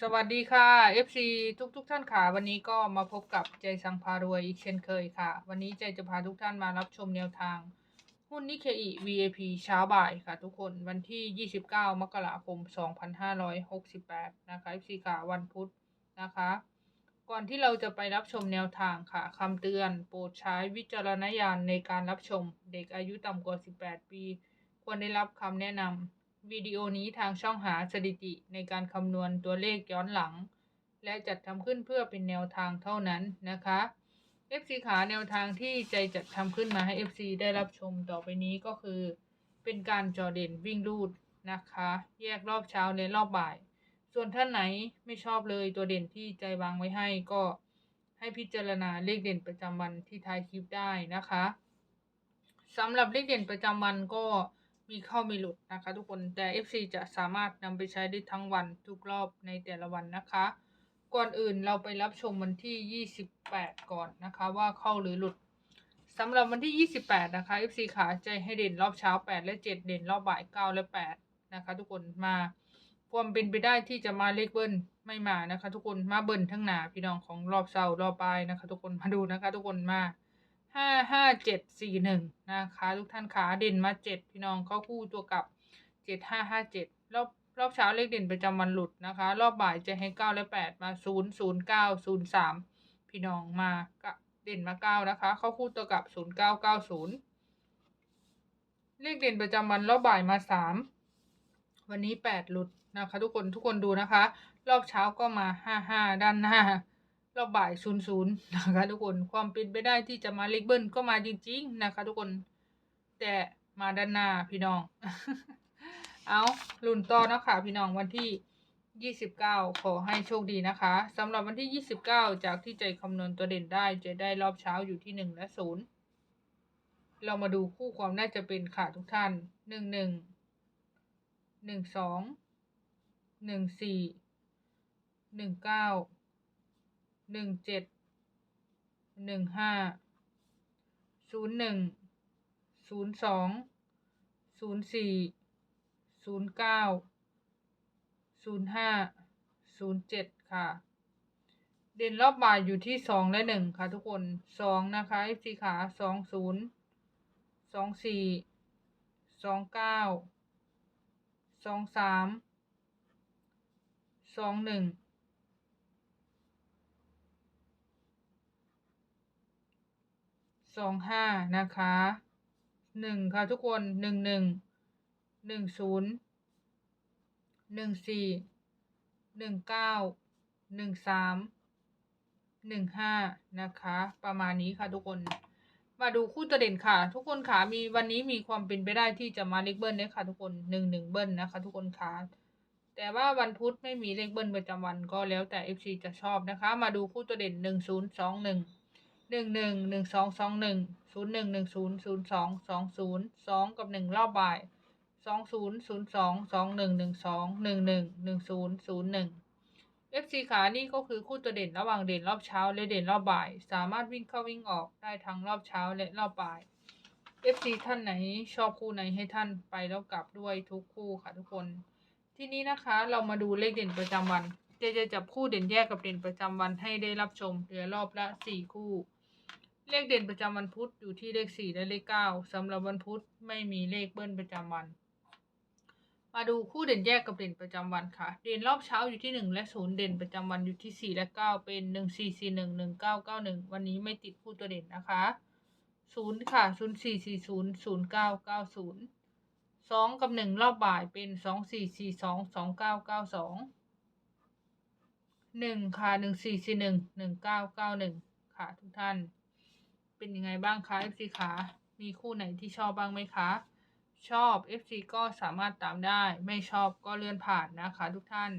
สวัสดีค่ะ FC ทุกทุกๆท่านค่ะ วันนี้ก็มาพบกับใจสังพารวยอีกเช่นเคยค่ะ วันนี้ใจจะพาทุกท่านมารับชมแนวทาง หุ้นนิเคอิ VAP เช้าบ่ายค่ะทุกคนวันที่ 29 มกราคม 2568 นะคะ FC ค่ะวันพุธนะคะ ก่อนที่เราจะไปรับชมแนวทางค่ะคำเตือนโปรดใช้วิจารณญาณในการรับชมเด็กอายุต่ำกว่า 18 ปี ควรได้รับคำแนะนำ วิดีโอนี้ทางช่องหาสถิติในการคำนวณตัวเลขย้อนหลัง และจัดทำขึ้นเพื่อเป็นแนวทางเท่านั้นนะคะ FC ขาแนวทางที่ใจจัดทำขึ้นมาให้ FC ได้รับชมต่อไปนี้ก็คือ เป็นการจอเด่นวิ่งรูดนะคะ แยกรอบเช้าและรอบบ่าย ส่วนท่านไหนไม่ชอบเลยตัวเด่นที่ใจวางไว้ให้ก็ให้พิจารณาเลขเด่นประจำวันที่ท้ายคลิปได้นะคะสำหรับเลขเด่นประจำวันก็ มีเข้ามีหลุดนะคะทุกคนแต่ FC จะสามารถนำไปใช้ได้ทั้งวันทุกรอบในแต่ละวันนะคะ ก่อนอื่นเราไปรับชมวันที่ 28 ก่อนนะคะว่าเข้าหรือหลุดสำหรับวันที่ 28 นะคะ FC ขาใจให้เด่นรอบเช้า 8 และ 7 เด่นรอบบ่าย 9 และ 8 นะคะ ทุกคนมาความเป็นไปได้ที่จะมาเลขเบิ้ลไม่มานะคะ ทุกคนมาเบิ้ลทั้งหนาพี่น้องของรอบเช้ารอบบ่ายนะคะ ทุกคนมาดูนะคะ ทุกคนมา ห้าห้าเจ็ดสี่หนึ่งนะคะทุกท่านขาเด่นมาเจ็ดพี่น้องเข้าคู่ตัวกับเจ็ดห้าห้าเจ็ดรอบรอบเช้าเลขเด่นประจำวันหลุดนะคะ รอบบ่ายจะให้เก้าและแปดมาศูนย์ศูนย์เก้าศูนย์สามพี่น้องมาก็เด่นมาเก้านะคะ เข้าคู่ตัวกับศูนย์เก้าเก้าศูนย์เลขเด่นประจำวันรอบบ่ายมาสามวันนี้แปดหลุดนะคะ ทุกคนทุกคนดูนะคะ รอบเช้าก็มาห้าห้าด้านหน้า รอบบ่ายศูนย์ศูนย์นะคะทุกคนความเป็นไปได้ที่จะมาเลขเบิ้ลก็มาจริง ๆ นะคะ ทุกคน แต่มาด้านหน้าพี่น้อง เอาลุนต่อนะคะพี่น้องวันที่ยี่สิบเก้าขอให้โชคดีนะคะสำหรับวันที่ยี่สิบเก้าจากที่ใจคำนวณตัวเด่นได้จะได้รอบเช้าอยู่ที่หนึ่งและศูนย์เรามาดูคู่ความน่าจะเป็นค่ะทุกท่านหนึ่งหนึ่งหนึ่งสองหนึ่งสี่หนึ่งเก้า หนึ่งเจ็ดหนึ่งห้าศูนย์หนึ่งศูนย์สองศูนย์สี่ศูนย์เก้าศูนย์ห้าศูนย์เจ็ดค่ะ เด่นรอบบ่ายอยู่ที่สองและหนึ่งค่ะทุกคนสองนะคะเอฟซีขาสองศูนย์สองสี่สองเก้าสองสามสองหนึ่ง สองห้านะคะหนึ่งค่ะทุกคนหนึ่งหนึ่งหนึ่งศูนย์หนึ่งสี่หนึ่งเก้าหนึ่งสามหนึ่งห้านะคะ ประมาณนี้ค่ะทุกคน มาดูคู่ตัวเด่นค่ะ ทุกคนขามีวันนี้มีความเป็นไปได้ที่จะมาเลขเบิ้ลด้วยค่ะ ทุกคนหนึ่งหนึ่งเบิ้ลนะคะ ทุกคนขาแต่ว่าวันพุธไม่มีเลขเบิ้ลประจำวันก็แล้วแต่ FC จะชอบนะคะ มาดูคู่ตัวเด่นหนึ่งศูนย์สองหนึ่ง หนึ่งหนึ่งหนึ่งสองสองหนึ่งศูนย์หนึ่งหนึ่งศูนย์ศูนย์สองสองศูนย์สองกับหนึ่งรอบบ่ายสองศูนย์ศูนย์สองสองหนึ่งหนึ่งสองหนึ่งหนึ่งหนึ่งศูนย์ศูนย์หนึ่ง FC ขานี่ก็คือคู่ตัวเด่นระหว่างเด่นรอบเช้าและเด่นรอบบ่าย สามารถวิ่งเข้าวิ่งออกได้ทั้งรอบเช้าและรอบบ่าย FC ท่านไหนชอบคู่ไหนให้ท่านไปแล้วกลับด้วยทุกคู่ค่ะทุกคน ทีนี้นะคะเรามาดูเลขเด่นประจำวันเจจะจับคู่เด่นแยกกับเด่นประจำวันให้ได้รับชมเหลือรอบละสี่คู่ เลขเด่นประจำวันพุธอยู่ที่เลขสี่และเลขเก้าสำหรับวันพุธไม่มีเลขเบิ้ลประจำวัน มาดูคู่เด่นแยกกับเด่นประจำวันค่ะ เด่นรอบเช้าอยู่ที่หนึ่งและศูนย์เด่นประจำวันอยู่ที่สี่และเก้าเป็นหนึ่งสี่สี่หนึ่งหนึ่งเก้าเก้าหนึ่งวันนี้ไม่ติดคู่ตัวเด่นนะคะศูนย์ค่ะศูนย์สี่สี่ศูนย์ศูนย์เก้าเก้าศูนย์สองกับหนึ่งรอบบ่ายเป็นสองสี่สี่สองสองเก้าเก้าสองหนึ่งค่ะหนึ่งสี่สี่หนึ่งหนึ่งเก้าเก้าหนึ่งค่ะทุกท่าน เป็นยังไงบ้างคะ FC ขามีคู่ไหนที่ชอบบ้างไหมคะ ชอบ FC ก็สามารถตามได้ ไม่ชอบก็เลื่อนผ่านนะคะทุกท่าน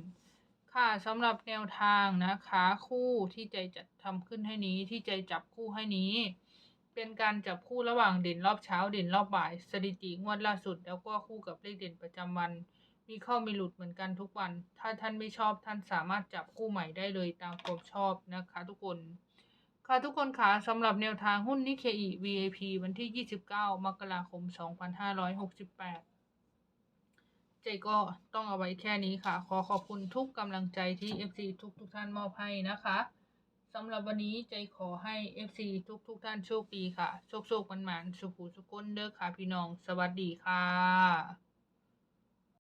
ค่ะสำหรับแนวทางนะคะ คู่ที่ใจจะทำขึ้นให้นี้ที่ใจจับคู่ให้นี้ เป็นการจับคู่ระหว่างเด่นรอบเช้าเด่นรอบบ่าย สถิติงวดล่าสุด แล้วก็คู่กับเลขเด่นประจำวัน มีเข้ามีหลุดเหมือนกันทุกวัน ถ้าท่านไม่ชอบท่านสามารถจับคู่ใหม่ได้เลยตามความชอบนะคะ ทุกคน ค่ะทุกคนคะสำหรับแนวทางหุ้นนิเคอิ VAP วันที่ 29 มกราคม 2568 เจก็ต้องเอาไว้แค่นี้ค่ะ ขอขอบคุณทุกกำลังใจที่ FC ทุกทุกท่านมอบให้นะคะสำหรับวันนี้เจขอให้ FC ทุกทุกท่านโชคดีค่ะ โชคโชคมันหมานสุขุสุขคนเด้อค่ะพี่น้อง สวัสดีค่ะ